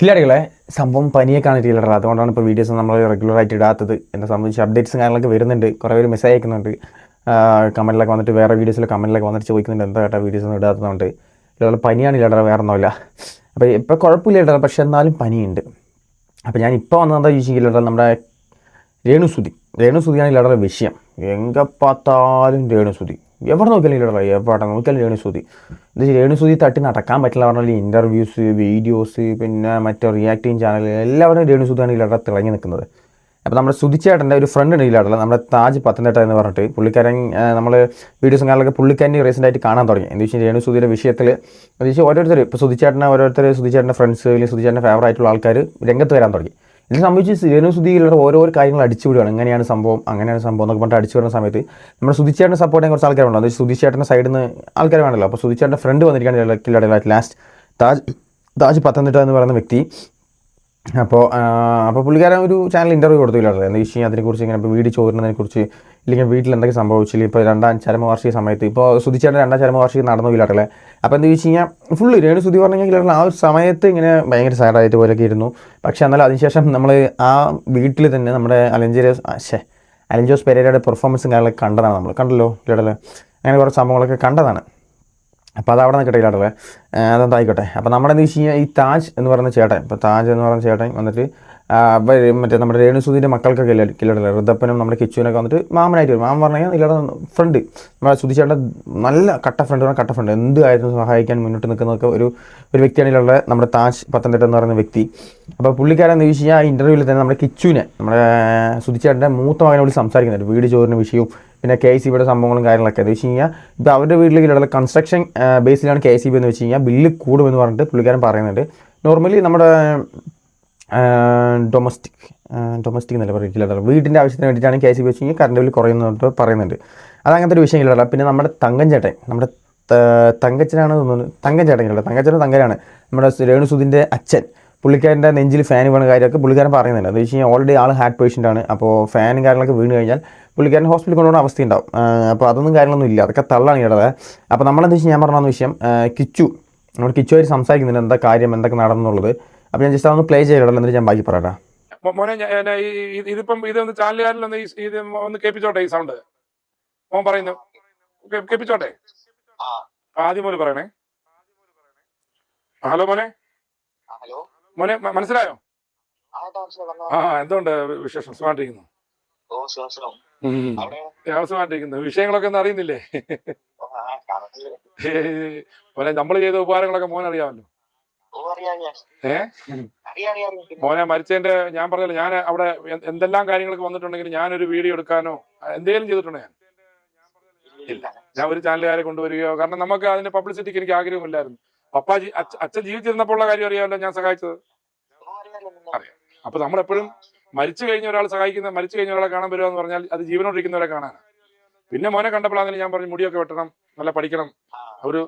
കില്ലാടികളെ സംഭവം പനിയൊക്കെയാണ് ടീലറ അതുകൊണ്ടാണ് ഇപ്പോൾ വീഡിയോസ് നമ്മൾ റെഗുലറായിട്ട് ഇടാത്തത്. എന്നെ സംബന്ധിച്ച് അപ്ഡേറ്റ്സും കാര്യങ്ങളൊക്കെ വരുന്നുണ്ട്. കുറേ പേര് മെസ്സേജ് അയക്കുന്നുണ്ട് കമന്റിലൊക്കെ വന്നിട്ട് വേറെ വീഡിയോസിൽ കമന്റിലൊക്കെ വന്നിട്ട് ചോദിക്കുന്നുണ്ട് എന്താ കേട്ടോ വീഡിയോസ് ഒന്നും ഇടാത്തതുകൊണ്ട്. ഇല്ലാതെ പനിയാണ് ഇല്ലാടറ വേറെ ഒന്നുമില്ല. അപ്പോൾ ഇപ്പോൾ കുഴപ്പമില്ല ഇല്ലാടറ പക്ഷേ എന്നാലും പനിയുണ്ട്. അപ്പോൾ ഞാൻ ഇപ്പോൾ വന്നതെന്താ ചോദിച്ചെങ്കിൽ ഇല്ലാടറ നമ്മുടെ രേണുസുതി. രേണുസുതിയാണ് ഇല്ലാടറ വിഷയം. എങ്കപ്പാത്താലും രേണുസുതി. എവിടെ നോക്കിയാലും ഇല്ലട എവിടെ നോക്കിയാലും രേണുസൂതി എന്താ വെച്ചാൽ രേണുസൂതി തട്ടി നടക്കാൻ പറ്റില്ല പറഞ്ഞാൽ ഇന്റർവ്യൂസ് വീഡിയോസ് പിന്നെ മറ്റേ റിയാക്ടിങ് ചാനൽ എല്ലാവരും രേണുസൂതിയാണ് ഇല്ലട തിളങ്ങി നിൽക്കുന്നത്. അപ്പോൾ നമ്മുടെ സുതിച്ചേട്ടന്റെ ഒരു ഫ്രണ്ട് ഉണ്ട് ഇല്ലാടല്ല നമ്മുടെ താജ് പത്തനംതിട്ട എന്ന് പറഞ്ഞിട്ട് പുള്ളിക്കാരൻ നമ്മൾ വീഡിയോസും കാര്യങ്ങളൊക്കെ പുള്ളിക്കാരൻ റീസെന്റ് ആയിട്ട് കാണാൻ തുടങ്ങി. എന്ന് വെച്ചാൽ രേണുസുതിയുടെ വിഷയത്തിൽ എന്ന് വെച്ചാൽ ഓരോരുത്തർ ഇപ്പോൾ സുതിച്ചേട്ടനെ ഓരോരുത്തർ സുതിച്ചേട്ടന്റെ ഫ്രണ്ട്സ് അല്ലെങ്കിൽ സുതിച്ചേട്ടന്റെ ഫേവറായിട്ടുള്ള ആൾക്കാർ രംഗത്ത് വരാൻ തുടങ്ങി. ഇത് സംബന്ധിച്ച് രേണുസുതിയിലുള്ള ഓരോ കാര്യങ്ങൾ അടിച്ചുവിടുകയാണ്. എങ്ങനെയാണ് സംഭവം? അങ്ങനെയാണ് സംഭവം എന്നൊക്കെ പറഞ്ഞിട്ട് അടിച്ചു വരുന്ന സമയത്ത് നമ്മുടെ സുധിച്ചേട്ടന്റെ സപ്പോർട്ട് ചെയ്യാൻ കുറച്ച് ആൾക്കാരുണ്ട്. അത് സുധിച്ചേട്ടന്റെ സൈഡിൽ നിന്ന് ആൾക്കാർ വേണമല്ലോ. അപ്പോൾ സുധിച്ചേട്ടന്റെ ഫ്രണ്ട് വന്നിരിക്കുകയാണ് ലാസ്റ്റ് താജ് താജ് പത്തനംതിട്ട എന്ന് പറയുന്ന വ്യക്തി. അപ്പോൾ അപ്പോൾ പുള്ളിക്കാരൻ ഒരു ചാനൽ ഇന്റർവ്യൂ കൊടുത്തില്ലായിരുന്നു. എന്താ കഴിഞ്ഞാൽ അതിനെക്കുറിച്ച് ഇങ്ങനെ ഇപ്പോൾ വീട് ചോരുന്നതിനെക്കുറിച്ച് ഇല്ലെങ്കിൽ വീട്ടിൽ എന്തൊക്കെ സംഭവിച്ചില്ല? ഇപ്പോൾ രണ്ടാം ചരമവാർഷിക സമയത്ത് ഇപ്പോൾ സുധിച്ചേട്ടൻ രണ്ടാം ചരമവാർഷികം നടന്നു ഇല്ലാട്ടല്ലേ? അപ്പോൾ എന്താ വെച്ച് കഴിഞ്ഞാൽ ഫുള്ള് രേണു സുധി പറഞ്ഞു കഴിഞ്ഞാൽ ആ ഒരു സമയത്ത് ഇങ്ങനെ ഭയങ്കര സാഡായിട്ട് പോലെയൊക്കെ ഇരുന്നു. പക്ഷേ എന്നാലും അതിനുശേഷം നമ്മൾ ആ വീട്ടിൽ തന്നെ നമ്മുടെ അലഞ്ചേരി ശേ അലഞ്ചോസ് പെരേരയുടെ പെർഫോമൻസും കാര്യങ്ങളൊക്കെ കണ്ടതാണ് നമ്മൾ കണ്ടല്ലോ ഇല്ലടല്ലേ അങ്ങനെ കുറച്ച് സംഭവങ്ങളൊക്കെ കണ്ടതാണ്. അപ്പോൾ അത് അവിടെ നിൽക്കട്ടെ അതെന്തായിക്കോട്ടെ അതെന്താ ആയിക്കോട്ടെ അപ്പോൾ നമ്മുടെ എന്താ വെച്ച് കഴിഞ്ഞാൽ ഈ താജ് എന്ന് പറയുന്ന ചേട്ടൻ ഇപ്പോൾ താജ് എന്ന് പറയുന്ന ചേട്ടൻ വന്നിട്ട് മറ്റേ നമ്മുടെ രേണുസുതിന്റെ മക്കൾക്കൊക്കെ ഇല്ല കില്ലടല്ലേ? ഋതപ്പനും നമ്മുടെ കിച്ചുവിനൊക്കെ വന്നിട്ട് മാമനായിട്ട് വരും. മാമൻ പറഞ്ഞു കഴിഞ്ഞാൽ ഇല്ലട ഫ്രണ്ട്. നമ്മുടെ സുധിച്ചേട്ടന്റെ നല്ല കട്ട ഫ്രണ്ട് കട്ട ഫ്രണ്ട്. എന്ത് ആയിരുന്നു സഹായിക്കാൻ മുന്നോട്ട് നിൽക്കുന്നതൊക്കെ ഒരു ഒരു വ്യക്തിയാണ് ഇല്ലുള്ള നമ്മുടെ താജ് പത്തനംതിട്ട എന്ന് പറയുന്ന വ്യക്തി. അപ്പോൾ പുള്ളിക്കാരൻ എന്ന് വെച്ച് കഴിഞ്ഞാൽ ഇന്റർവ്യൂവിൽ തന്നെ നമ്മുടെ കിച്ചുവിനെ നമ്മുടെ സുധിച്ചേട്ടന്റെ മൂത്ത മകനെ വിളിച്ച് സംസാരിക്കുന്നുണ്ട്. വീട് ചോറിന് വിഷയവും പിന്നെ കെ സി ബിയുടെ സംഭവങ്ങളും കാര്യങ്ങളൊക്കെ. എന്ന് വെച്ച് കഴിഞ്ഞാൽ ഇപ്പോൾ അവരുടെ വീട്ടിലേക്കുള്ള കൺസ്ട്രക്ഷൻ ബേസിലാണ് കെ സി ബി എന്ന് വെച്ച് കഴിഞ്ഞാൽ ബില്ല് കൂടുമെന്ന് പറഞ്ഞിട്ട് പുള്ളിക്കാരൻ പറയുന്നുണ്ട്. നോർമലി നമ്മുടെ ഡൊമസ്റ്റിക് ഡൊമസ്റ്റിക് എന്നല്ല പറയില്ല വീടിന്റെ ആവശ്യത്തിന് വേണ്ടിയിട്ടാണ് കെ സി ബി വെച്ച് കഴിഞ്ഞാൽ കറണ്ട് ബില്ല് കുറയുന്നുണ്ട് പറയുന്നുണ്ട്. അത് അങ്ങനത്തെ ഒരു വിഷയം ഇല്ലല്ലോ പിന്നെ നമ്മുടെ തങ്കൻ ചേട്ടൻ നമ്മുടെ തങ്കച്ചനാണ് തോന്നുന്നു തങ്കൻ ചേട്ടൻ ഇല്ലല്ലോ തങ്കച്ചനും തങ്കനാണ്. നമ്മുടെ രേണുസുദിന്റെ അച്ഛൻ. പുള്ളിക്കാരന്റെ നെഞ്ചിൽ ഫാൻ വീണ കാര്യമൊക്കെ പുള്ളിക്കാരൻ പറയുന്നുണ്ട്. അത് വെച്ച് കഴിഞ്ഞാൽ ഓൾറെഡി ആൾ ഹാർട്ട് പേഷ്യന്റ് ആണ്. അപ്പോൾ ഫാനും കാര്യങ്ങളൊക്കെ വീണ് കഴിഞ്ഞാൽ പുള്ളിക്കാരൻ ഹോസ്പിറ്റലിൽ കൊണ്ടുപോകുന്ന അവസ്ഥ ഉണ്ടാവും അപ്പോൾ അതൊന്നും കാര്യങ്ങളൊന്നും ഇല്ല. അതൊക്കെ തള്ളാണ് ഇടത് അപ്പോൾ നമ്മളെന്താ വെച്ചാൽ ഞാൻ പറഞ്ഞ വിഷയം കിച്ചു നമ്മൾ കിച്ചുമായിട്ട് സംസാരിക്കുന്നുണ്ട്. എന്താ കാര്യം? എന്തൊക്കെ നടന്നുള്ളത്? അപ്പോൾ ഞാൻ ജസ്റ്റ് അതൊന്ന് പ്ലേ ചെയ്തിടല്ലോ എന്നിട്ട് ഞാൻ ബാക്കി പറയാം മോനെ ഇതിപ്പം ഇതൊന്ന് ചാനലുകാരിലൊന്ന് ഈ ഇത് ഒന്ന് കേൾപ്പിച്ചോട്ടെ ഈ സൗണ്ട് മോൻ പറയുന്നു. കേൾപ്പിച്ചോട്ടെ? ആദ്യം മോന് പറയണേ. ഹലോ മോനെ. ഹലോ. മോനെ മനസ്സിലായോ? ആ എന്തുണ്ട് വിശേഷം? സുഖമായിട്ടിരിക്കുന്നു. സുഖമായിട്ടിരിക്കുന്നു. വിഷയങ്ങളൊക്കെ ഒന്നും അറിയുന്നില്ലേ? മോനെ നമ്മൾ ചെയ്ത ഉപകാരങ്ങളൊക്കെ മോൻ അറിയാമല്ലോ ഞാൻ ഏ. മോനെ മരിച്ചതിന്റെ ഞാൻ പറഞ്ഞല്ലോ ഞാൻ അവിടെ എന്തെല്ലാം കാര്യങ്ങളൊക്കെ വന്നിട്ടുണ്ടെങ്കിൽ ഞാനൊരു വീഡിയോ എടുക്കാനോ എന്തെങ്കിലും ചെയ്തിട്ടുണ്ടോ ഞാൻ? ഇല്ല. ഞാൻ ഒരു ചാനലുകാരെ കൊണ്ടുവരികയോ കാരണം നമുക്ക് അതിന്റെ പബ്ലിസിറ്റിക്ക് എനിക്ക് ആഗ്രഹമില്ലായിരുന്നു. പപ്പാജി അച്ഛൻ ജീവിച്ചിരുന്നപ്പോൾ ഉള്ള കാര്യം അറിയാമല്ലോ ഞാൻ സഹായിച്ചത്. അറിയാം. അപ്പൊ നമ്മളെപ്പോഴും മരിച്ചു കഴിഞ്ഞ ഒരാൾ സഹായിക്കുന്ന മരിച്ചു കഴിഞ്ഞ ഒരാളെ കാണാൻ വരുക എന്ന് പറഞ്ഞാൽ അത് ജീവനോടിരിക്കുന്നവരെ കാണാനാണ്. പിന്നെ മോനെ കണ്ടപ്പോഴാണ് ഞാൻ പറഞ്ഞു മുടിയൊക്കെ വെട്ടണം നല്ല പഠിക്കണം. ഒരു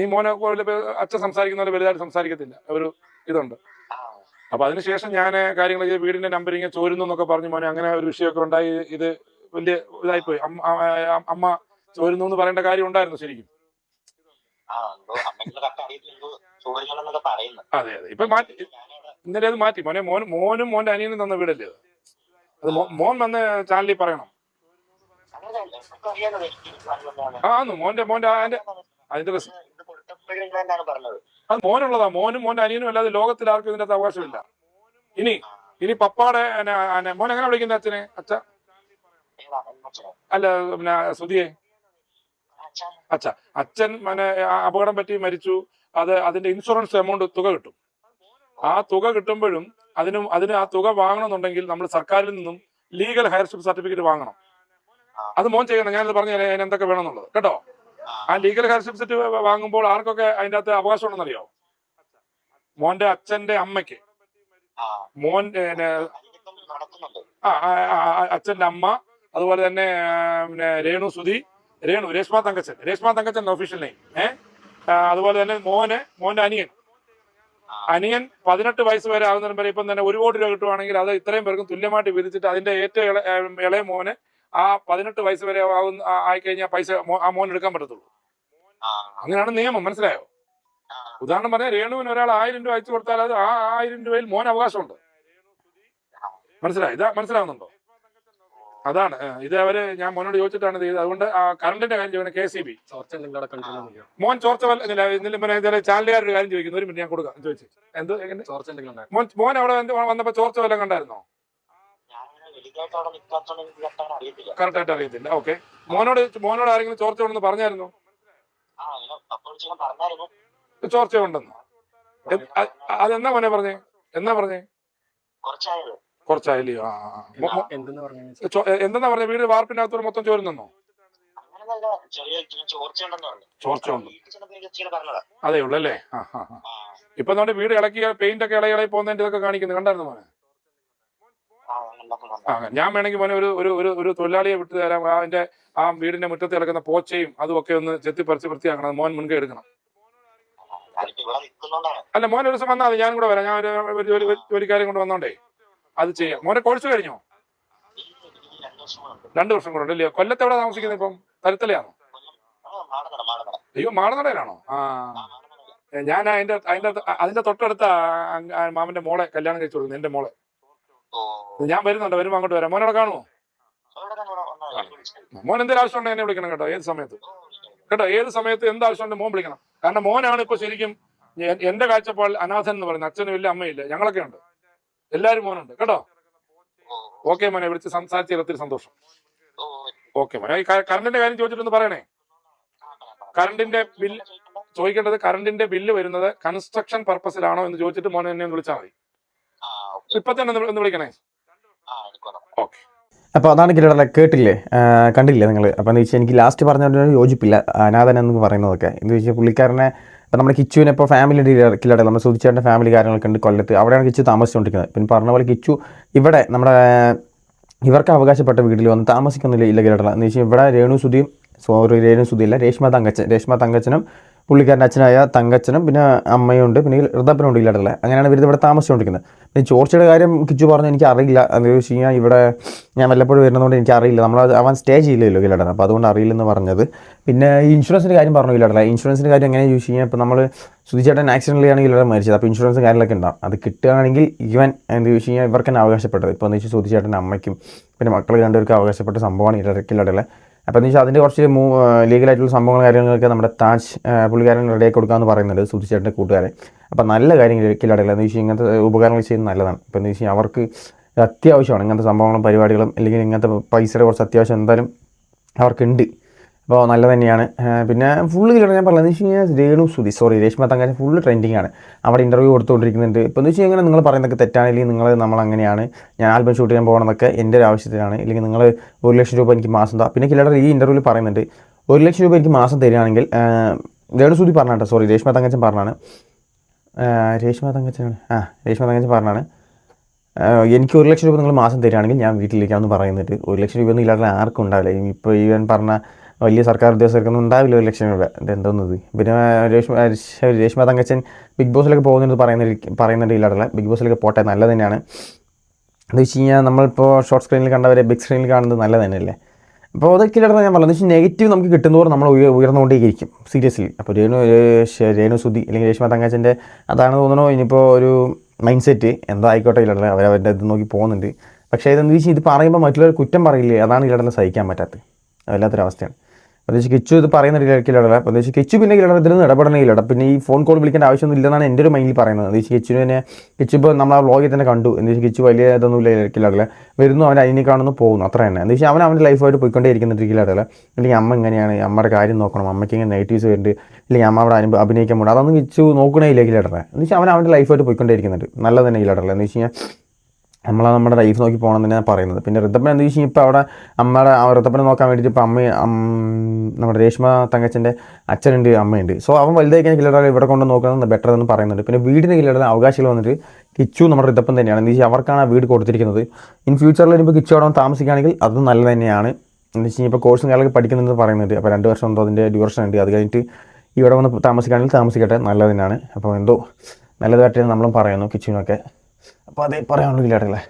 നീ മോനെ പോലെ അച്ഛൻ സംസാരിക്കുന്ന പോലെ വലുതായിട്ട് സംസാരിക്കത്തില്ല. ഒരു ഇതുണ്ട്. അപ്പൊ അതിനുശേഷം ഞാൻ കാര്യങ്ങൾ ചെയ്ത് വീടിന്റെ നമ്പറിങ് ചോരുന്നു എന്നൊക്കെ പറഞ്ഞു മോനെ. അങ്ങനെ ഒരു വിഷയമൊക്കെ ഉണ്ടായി. ഇത് വലിയ ഇതായിപ്പോയി. അമ്മ അമ്മ ചോരുന്നു എന്ന് പറയേണ്ട കാര്യം ഉണ്ടായിരുന്നു ശരിക്കും. അതെ അതെ. ഇപ്പൊ മാറ്റി ഇന്നലെ അത് മാറ്റി. മോനെ മോൻ മോനും മോന്റെ അനിയനും തന്ന വീടല്ലേ അത്? മോൻ വന്ന് ചാനലിൽ പറയണം. ആ ആന്നു. മോന്റെ മോന്റെ അതിന്റെ പറഞ്ഞത്? അത് മോനുള്ളതാ. മോനും മോന്റെ അനിയനും അല്ലാതെ ലോകത്തിൽ ആർക്കും ഇതിന്റെ അവകാശമില്ല. ഇനി ഇനി പപ്പാടെ മോൻ എങ്ങനെ വിളിക്കുന്ന അച്ഛനെ? അച്ഛ? അല്ല പിന്നെ സുധിയെ? അച്ഛാ. അച്ഛ അച്ഛൻ പിന്നെ അപകടം പറ്റി മരിച്ചു. അത് അതിന്റെ ഇൻഷുറൻസ് എമൗണ്ട് തുക കിട്ടും. ആ തുക കിട്ടുമ്പോഴും അതിനും അതിന് ആ തുക വാങ്ങണമെന്നുണ്ടെങ്കിൽ നമ്മൾ സർക്കാരിൽ നിന്നും ലീഗൽ ഹയർഷിപ്പ് സർട്ടിഫിക്കറ്റ് വാങ്ങണം. അത് മോൻ ചെയ്യണം. ഞാനത് പറഞ്ഞു എന്തൊക്കെ വേണമെന്നുള്ളത്. കേട്ടോ? ആ ലീഗൽ ഹയർ സർട്ടിഫിക്കറ്റ് വാങ്ങുമ്പോൾ ആർക്കൊക്കെ അതിന്റെ അകത്ത് അവകാശം ഉണ്ടെന്നറിയോ മോന്റെ അച്ഛന്റെ അമ്മയ്ക്ക്. മോൻ അച്ഛന്റെ അമ്മ അതുപോലെ തന്നെ പിന്നെ രേണു സുധി രേണു രേഷ്മ തങ്കച്ചൻ. രേഷ്മ തങ്കച്ചൻ ഒഫീഷ്യൽ നെയിം ഏഹ് അതുപോലെ തന്നെ മോന് മോന്റെ അനിയൻ. അനിയൻ പതിനെട്ട് വയസ്സ് വരെ ആകുന്നതിന് വരെ ഇപ്പം തന്നെ ഒരു കോടി രൂപ കിട്ടുവാണെങ്കിൽ അത് ഇത്രയും പേർക്കും തുല്യമായിട്ട് വിധിച്ചിട്ട് അതിന്റെ ഏറ്റവും ഇളയ മോന് ആ പതിനെട്ട് വയസ്സ് വരെ ആകുന്ന ആയി ആയിക്കഴിഞ്ഞാൽ പൈസ ആ മോൻ എടുക്കാൻ പറ്റത്തുള്ളൂ. അങ്ങനെയാണ് നിയമം മനസ്സിലായോ? ഉദാഹരണം പറഞ്ഞാൽ രേണുവിന് ഒരാൾ ആയിരം രൂപ അയച്ചു കൊടുത്താൽ അത് ആ ആയിരം രൂപയിൽ മോൻ അവകാശമുണ്ട്. മനസ്സിലായി? ഇതാ മനസ്സിലാവുന്നുണ്ടോ? അതാണ്. ഇത് അവർ ഞാൻ മോനോട് ചോദിച്ചിട്ടാണ് ഇത് ചെയ്തത്. അതുകൊണ്ട് ആ കറണ്ടിന്റെ കാര്യം ചോദിക്കുന്നത് കെ സി ബി. മോൻ ചോർച്ച വല്ല ചാനലുകാരുടെ കാര്യം ചോദിക്കുന്നു. ഒരു മിനിറ്റ് ഞാൻ കൊടുക്കാം. ചോദിച്ചു. എന്ത് എങ്ങനെ? ചോർച്ച എന്തെങ്കിലും ഉണ്ടായിരുന്നു? മോൻ മോൻ അവിടെ വന്നപ്പോ ചോർച്ച വല്ലതും കണ്ടായിരുന്നോ ഞാനിങ്ങനെ വലുതായിട്ട് അവിടെ നിൽക്കാത്തോണ്ട് എനിക്ക് കറക്റ്റ് ആയിട്ട് അറിയത്തില്ല. ഓക്കെ. മോനോട് മോനോട് ആരെങ്കിലും ചോർച്ച ഉണ്ടെന്ന് പറഞ്ഞായിരുന്നോ? ചോർച്ച ഉണ്ടെന്ന്. അതെന്നാ മോനെ പറഞ്ഞേ? എന്നാ പറഞ്ഞേ? കുറച്ചായില്ലയോ? ആ എന്തെന്ന് പറഞ്ഞു വീട് വാർപ്പിനകത്തൂടെ മൊത്തം ചോരുന്നോ അങ്ങനെ നല്ല ചെറിയ ചോർച്ച ഉണ്ടെന്ന് പറഞ്ഞു. ചോർച്ച ഉണ്ട്. വീട്ടിൽ ചെന്നപ്പോ എനിക്ക് ചില അതേ ഉള്ളു അല്ലേ ആ ആ ആ. ആ. ഇപ്പൊ നമ്മുടെ വീട് ഇളക്കി പെയിന്റ് ഒക്കെ ഇളകി ഇളകി പോകുന്നതിന്റെ ഇതൊക്കെ കാണിക്കുന്നു. കണ്ടായിരുന്നു മോനെ? ഞാൻ വേണമെങ്കിൽ മോനെ ഒരു ഒരു ഒരു ഒരു തൊഴിലാളിയെ വിട്ടു തരാം. അതിന്റെ ആ വീടിന്റെ മുറ്റത്ത് കിടക്കുന്ന പോച്ചയും അതും ഒക്കെ ഒന്ന് ചെത്തിപ്പറിച്ച് വൃത്തിയാക്കണം. മോൻ മുൻകൈ എടുക്കണം. അല്ല മോൻ ഒരു ദിവസം വന്നാൽ ഞാനും കൂടെ വരാം. ഞാൻ ഒരു ജോലി ജോലിക്കാരും കൊണ്ട് വന്നോണ്ടേ. അത് ചെയ്യാം. മോനെ കോഴ്സ് കഴിഞ്ഞോ? രണ്ടു വർഷം കൂടെ ഉണ്ടല്ലേ കൊല്ലത്ത് എവിടെ താമസിക്കുന്നത് ഇപ്പം? തരത്തലയാണോ അയ്യോ മാടനടയിലാണോ? ആ. ഞാൻ അതിന്റെ അതിന്റെ അതിന്റെ തൊട്ടടുത്ത മാമന്റെ മോളെ കല്യാണം കഴിച്ചു കൊടുക്കുന്നു എന്റെ മോളെ. ഞാൻ വരുന്നുണ്ട് വരുമ്പോ അങ്ങോട്ട് വരാം. മോനോടെ കാണുമോ. മോൻ എന്തെങ്കിലും ആവശ്യമുണ്ടെങ്കിൽ എന്നെ വിളിക്കണം കേട്ടോ ഏത് സമയത്ത്. കേട്ടോ ഏത് സമയത്ത് എന്ത് ആവശ്യമുണ്ടെങ്കിൽ മോൻ വിളിക്കണം. കാരണം മോനാണ് ഇപ്പൊ ശരിക്കും എന്റെ കാഴ്ചപ്പാടിൽ അനാഥൻ എന്ന് പറയുന്നത്. അച്ഛനും ഇല്ല അമ്മയില്ല ഞങ്ങളൊക്കെ ഉണ്ട്. എല്ലാരും മോനുണ്ട്. കേട്ടോ? ഓക്കെ മോനെ വിളിച്ച് സംസാരിച്ചതിൽ ഒത്തിരി സന്തോഷം. ഓക്കെ മോനെ കറണ്ടിന്റെ കാര്യം ചോദിച്ചിട്ടൊന്ന് പറയണേ. കറണ്ടിന്റെ ബില്ല് ചോദിക്കേണ്ടത് കറണ്ടിന്റെ ബില്ല് വരുന്നത് കൺസ്ട്രക്ഷൻ പർപ്പസിലാണോ എന്ന് ചോദിച്ചിട്ട് മോനെ എന്നെ ഒന്ന് വിളിച്ചാൽ മതി. ഇപ്പൊ തന്നെ ഒന്ന് ഒന്ന് വിളിക്കണേ. ഓക്കെ അപ്പോൾ അതാണ് കിലടല കേട്ടില്ലേ? കണ്ടില്ലേ നിങ്ങൾ അപ്പോൾ എന്ന് വെച്ചാൽ എനിക്ക് ലാസ്റ്റ് പറഞ്ഞതിനോട് യോജിപ്പില്ല. അനാഥൻ എന്ന് പറയുന്നതൊക്കെ. എന്ന് വെച്ചാൽ പുള്ളിക്കാരനെ ഇപ്പോൾ നമ്മുടെ കിച്ചുവിനെ ഇപ്പോൾ ഫാമിലി കില്ലാടെ നമ്മുടെ സുധിച്ചേട്ടന്റെ ഫാമിലി കാര്യങ്ങളൊക്കെ ഉണ്ട് കൊല്ലത്ത്. അവിടെയാണ് കിച്ചു താമസിച്ചുകൊണ്ടിരിക്കുന്നത് പിന്നെ പറഞ്ഞ പോലെ കിച്ചു ഇവിടെ നമ്മുടെ ഇവർക്ക് അവകാശപ്പെട്ട വീട്ടിൽ വന്ന് താമസിക്കുന്നില്ല ഇല്ല കിലടല എന്ന് വെച്ചാൽ ഇവിടെ രേണു സുധിയും സോറി രേണു സുധിയില്ല രേഷ്മ തങ്കച്ചൻ രേഷ്മ തങ്കച്ചനും പുള്ളിക്കാരന്റെ അച്ഛനായ തങ്കച്ചനും പിന്നെ അമ്മയുണ്ട് പിന്നെ ഋതപ്പനുണ്ട് ഉണ്ട് ഇല്ലാട്ടല്ലേ അങ്ങനെയാണ് ഇവർ ഇവിടെ താമസിച്ചുകൊണ്ടിരിക്കുന്നത് ചോർച്ചയുടെ കാര്യം കിച്ചു പറഞ്ഞു എനിക്ക് അറിയില്ല എന്ന് ചോദിച്ചു കഴിഞ്ഞാൽ ഇവിടെ ഞാൻ വല്ലപ്പോഴും വരുന്നതുകൊണ്ട് എനിക്ക് അറിയില്ല നമ്മൾ അവൻ സ്റ്റേ ചെയ്യില്ലല്ലോ കിലടന. അപ്പോൾ അതുകൊണ്ട് അറിയില്ലെന്ന് പറഞ്ഞത്. പിന്നെ ഇൻഷുറൻസിന്റെ കാര്യം പറഞ്ഞു കിലടല ഇൻഷുറൻസിന്റെ കാര്യം എങ്ങനെ ചോദിച്ചു കഴിഞ്ഞാൽ ഇപ്പോൾ നമ്മൾ സുധിച്ചേട്ടൻ ആക്സിഡന്റിലാണ് കിലടൻ മരിച്ചത്. അപ്പോൾ ഇൻഷുറൻസ് കാര്യങ്ങളൊക്കെ ഉണ്ടാവും. അത് കിട്ടുകയാണെങ്കിൽ ഇവൻ എന്ത് ചോദിച്ചു കഴിഞ്ഞാൽ ഇവർക്ക് തന്നെ അവകാശപ്പെട്ടത്. ഇപ്പോൾ എന്ന് വെച്ചാൽ സുധിച്ചേട്ടന്റെ അമ്മയ്ക്കും പിന്നെ മക്കൾ രണ്ടുപേർക്കും അവകാശപ്പെട്ട സംഭവമാണ് കിലട കിലടല അപ്പോൾ എന്ന് വെച്ചാൽ അതിന്റെ കുറച്ച് മൂ ലീഗലായിട്ടുള്ള സംഭവങ്ങൾ കാര്യങ്ങളൊക്കെ നമ്മുടെ താജ് പുള്ളിക്കാരൻ റെഡിയാക്കി കൊടുക്കാമെന്ന് പറയുന്നുണ്ട് സുധിച്ചേട്ടന്റെ കൂട്ടുകാരെ അപ്പോൾ നല്ല കാര്യങ്ങൾ കിലടല എന്ന് വെച്ചാൽ ഇങ്ങനത്തെ ഉപകാരങ്ങൾ ചെയ്യുന്നത് നല്ലതാണ്. ഇപ്പോൾ എന്ന് വെച്ചാൽ അവർക്ക് അത്യാവശ്യമാണ്. ഇങ്ങനത്തെ സംഭവങ്ങളും പരിപാടികളും അല്ലെങ്കിൽ ഇങ്ങനത്തെ പൈസയുടെ കുറച്ച് അത്യാവശ്യം എന്തായാലും അവർക്കുണ്ട്. അപ്പോൾ നല്ല തന്നെയാണ് പിന്നെ ഫുള്ള് കിലോ ഞാൻ പറഞ്ഞത് വെച്ച് കഴിഞ്ഞാൽ രേണു സുതി സോറി രേഷ്മ തങ്കാശ് ഫുള്ള് ട്രെൻഡിങ് ആണ്. അവിടെ ഇന്റർവ്യൂ കൊടുത്തുകൊണ്ടിരിക്കുന്നുണ്ട്. ഇപ്പോൾ എന്ന് വെച്ച് കഴിഞ്ഞാൽ നിങ്ങൾ പറയുന്നതൊക്കെ തെറ്റാണെങ്കിൽ നിങ്ങൾ നമ്മൾ അങ്ങനെയാണ് ഞാൻ ആൽബം ഷൂട്ട് ചെയ്യാൻ പോകണമെന്നൊക്കെ എന്റെ ഒരു ആവശ്യത്തിനാണ്. ഇല്ലെങ്കിൽ നിങ്ങൾ ഒരു ലക്ഷം രൂപ എനിക്ക് മാസം താ പിന്നെ കിലയുടെ ഈ ഇന്റർവ്യൂവിൽ പറയുന്നുണ്ട്. ഒരു ലക്ഷം രൂപ എനിക്ക് മാസം തരികയാണെങ്കിൽ രേണു സുതി പറഞ്ഞാട്ടോ സോറി രേഷ്മ തങ്കച്ചൻ പറഞ്ഞാണ്. രേഷ്മ തങ്കച്ചനാണ്. ആ രേഷ്മ തങ്കച്ചൻ പറഞ്ഞാണ്. എനിക്ക് ഒരു ലക്ഷം രൂപ നിങ്ങൾ മാസം തരികയാണെങ്കിൽ ഞാൻ വീട്ടിലേക്കാന്ന് പറയുന്നുണ്ട്. ഒരു ലക്ഷം രൂപയൊന്നും ഇല്ലാതെ ആർക്കും ഉണ്ടാവില്ല. ഇപ്പോൾ ഈവൻ പറഞ്ഞ വലിയ സർക്കാർ ഉദ്യോഗസ്ഥർക്കൊന്നും ഉണ്ടാവില്ല ഒരു ലക്ഷം രൂപ ഇത്? എന്തോന്നത് പിന്നെ രേഷ്മ രേഷ്മ- തങ്കച്ചൻ ബിഗ് ബോസിലൊക്കെ പോകുന്നുണ്ട് പറയുന്ന പറയുന്നുണ്ട് ഇല്ലാടല്ല ബിഗ് ബോസിലൊക്കെ പോട്ടെ നല്ലത് തന്നെയാണ്. എന്ന് വെച്ച് കഴിഞ്ഞാൽ നമ്മളിപ്പോൾ ഷോർട്ട് സ്ക്രീനിൽ കണ്ടവരെ ബിഗ് സ്ക്രീനിൽ കാണുന്നത് നല്ലത് തന്നെയല്ലേ? അപ്പോൾ അതൊക്കെ ഇല്ലാതെ ഞാൻ പറഞ്ഞു വെച്ചാൽ നെഗറ്റീവ് നമുക്ക് കിട്ടുന്നതോറും നമ്മൾ ഉയർ ഉയർന്നുകൊണ്ടേയിരിക്കും സീരിയസ്ലി. അപ്പോൾ രേണു രേണു സുധി അല്ലെങ്കിൽ രേഷ്മ തങ്കച്ചന്റെ അതാണ് തോന്നുന്നു ഇനിയിപ്പോൾ ഒരു മൈൻഡ് സെറ്റ് എന്തോ ആയിക്കോട്ടെ ഇല്ലാടല്ല അവരുടെ ഇത് നോക്കി പോകുന്നുണ്ട്. പക്ഷേ ഇതെന്ന് വെച്ചാൽ ഇത് പറയുമ്പോൾ മറ്റുള്ളവർ കുറ്റം പറയില്ലേ? അതാണ് ഇല്ലാതെ സഹിക്കാൻ പറ്റാത്തത്. വല്ലാത്തൊരവസ്ഥയാണ്. അപ്പോൾ കെച്ചു ഇത് പറയുന്ന അപ്പോൾ വെച്ചാൽ കിച്ചു പിന്നെ ഇല്ലട ഇതിലൊന്നും ഇടപെടണമെങ്കിലട പിന്നെ ഈ ഫോൺ കോൾ വിളിക്കേണ്ട ആവശ്യമൊന്നും ഇല്ലെന്നാണ് എന്റെ ഒരു മൈൻഡിൽ പറയുന്നത്. എന്ന് കിച്ചു തന്നെ കിച്ചു ഇപ്പോൾ നമ്മൾ ആ വ്ളോഗിൽ തന്നെ കണ്ടു. എന്ന് വെച്ചാൽ കിച്ചു വലിയ ഇതൊന്നും ഇല്ല ഇരിക്കില്ലടല വരുന്നു അവൻ അതിനെ കാണുന്നു പോകുന്നു. അത്ര തന്നെ. എന്ന് വെച്ചാൽ അവൻ അവന്റെ ലൈഫായിട്ട് പോയിക്കൊണ്ടേ ഇരിക്കുന്നിരിക്കില്ലടല അല്ലെങ്കിൽ അമ്മ ഇങ്ങനെയാണ് അമ്മയുടെ കാര്യം നോക്കണം. അമ്മയ്ക്ക് ഇങ്ങനെ നെഗറ്റീവ്സ് വരുന്നുണ്ട്. അല്ലെങ്കിൽ അമ്മ അവിടെ അനുഭവം അഭിനയിക്കാൻ പോകണം അതൊന്നും കിച്ചു നോക്കണേ ഇല്ല ഇല്ലടല എന്ന് വെച്ചാൽ അവൻ അവന്റെ ലൈഫായിട്ട് പോയിക്കൊണ്ടേ ഇരിക്കുന്നുണ്ട് നല്ലതന്നെ തന്നെ ഇല്ലടല എന്ന് വെച്ച് കഴിഞ്ഞാൽ നമ്മൾ നമ്മുടെ ലൈഫ് നോക്കി പോകണം തന്നെയാണ് പറയുന്നത്. പിന്നെ ഋതപ്പൻ എന്താ വെച്ചാൽ ഇപ്പോൾ അവിടെ അമ്മയുടെ ഋതപ്പനെ നോക്കാൻ വേണ്ടിയിട്ട് ഇപ്പോൾ അമ്മ നമ്മുടെ രേഷ്മ തങ്കച്ചന്റെ അച്ഛനുണ്ട് അമ്മയുണ്ട്. സോ അവൻ വലുതായി കഴിഞ്ഞാൽ കില്ലട ഇവിടെ കൊണ്ട് നോക്കുന്നത് ബെറ്റർ എന്ന് പറയുന്നുണ്ട്. പിന്നെ വീടിന് കില്ലട അവകാശികൾ വന്നിട്ട് കിച്ചു നമ്മുടെ ഋതപ്പൻ തന്നെയാണ്. എന്ന് വെച്ചാൽ അവർക്കാണ് ആ വീട് കൊടുത്തിരിക്കുന്നത്. ഇൻ ഫ്യൂച്ചറിൽ ഇനിയിപ്പോൾ കിച്ചു അവിടെ താമസിക്കുകയാണെങ്കിൽ അത് നല്ലത് തന്നെയാണ്. എന്ന് വെച്ച് കഴിഞ്ഞാൽ ഇപ്പോൾ കോഴ്സും കാര്യങ്ങളൊക്കെ പഠിക്കുന്നുണ്ടെന്ന് പറയുന്നുണ്ട്. അപ്പോൾ രണ്ട് വർഷം എന്തോ അതിന്റെ ഡ്യൂറേഷൻ ഉണ്ട്. അത് കഴിഞ്ഞിട്ട് ഇവിടെ വന്ന് താമസിക്കുകയാണെങ്കിൽ താമസിക്കട്ടെ നല്ലത് തന്നെയാണ്. അപ്പോൾ എന്തോ നല്ലതായിട്ട് നമ്മളും പറയുന്നു കിച്ചുവിനൊക്കെ. അപ്പോൾ അതേ പറയാനുള്ളൂ ഇല്ലാട്ടല്ലേ